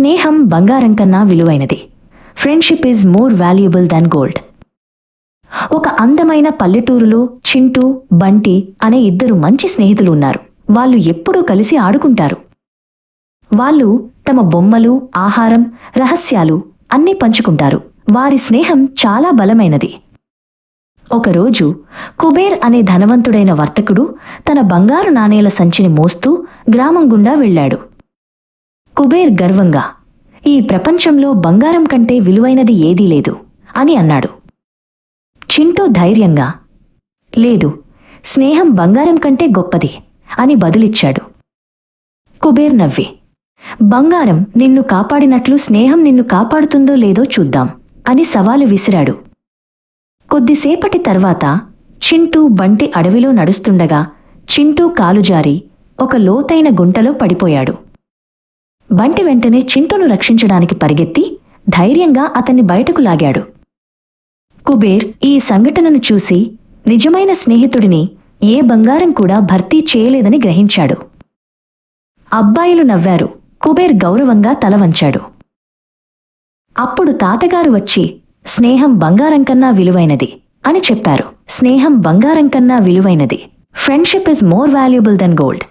స్నేహం బంగారం కన్నా విలువైనది. Friendship is more valuable than gold ఒక అందమైన పల్లెటూరులో చింటూ బంటి అనే ఇద్దరు మంచి స్నేహితులు ఉన్నారు. వాళ్ళు ఎప్పుడూ కలిసి ఆడుకుంటారు. వాళ్ళు తమ బొమ్మలు ఆహారం రహస్యాలు అన్నీ పంచుకుంటారు. వారి స్నేహం చాలా బలమైనది. ఒకరోజు కుబేర్ అనే ధనవంతుడైన వర్తకుడు తన బంగారు నాణేల సంచిని మోస్తూ గ్రామం గుండా వెళ్ళాడు. కుబేర్ గర్వంగా ఈ ప్రపంచంలో బంగారం కంటే విలువైనది ఏదీ లేదు అని అన్నాడు. చింటూ ధైర్యంగా లేదు స్నేహం బంగారం కంటే గొప్పది అని బదులిచ్చాడు. కుబేర్ నవ్వి బంగారం నిన్ను కాపాడినట్లు స్నేహం నిన్ను కాపాడుతుందో లేదో చూద్దాం అని సవాలు విసిరాడు. కొద్దిసేపటి తర్వాత చింటూ బంటి అడవిలో నడుస్తుండగా చింటూ కాలుజారి ఒక లోతైన గుంటలో పడిపోయాడు. బంటి వెంటనే చింటూను రక్షించడానికి పరిగెత్తి ధైర్యంగా అతన్ని బయటకు లాగాడు. కుబేర్ ఈ సంఘటనను చూసి నిజమైన స్నేహితుడిని ఏ బంగారం కూడా భర్తీ చేయలేదని గ్రహించాడు. అబ్బాయిలు నవ్వారు. కుబేర్ గౌరవంగా తల వంచాడు. అప్పుడు తాతగారు వచ్చి స్నేహం బంగారం కన్నా విలువైనది అని చెప్పారు. స్నేహం బంగారం కన్నా విలువైనది. Friendship is more valuable then gold.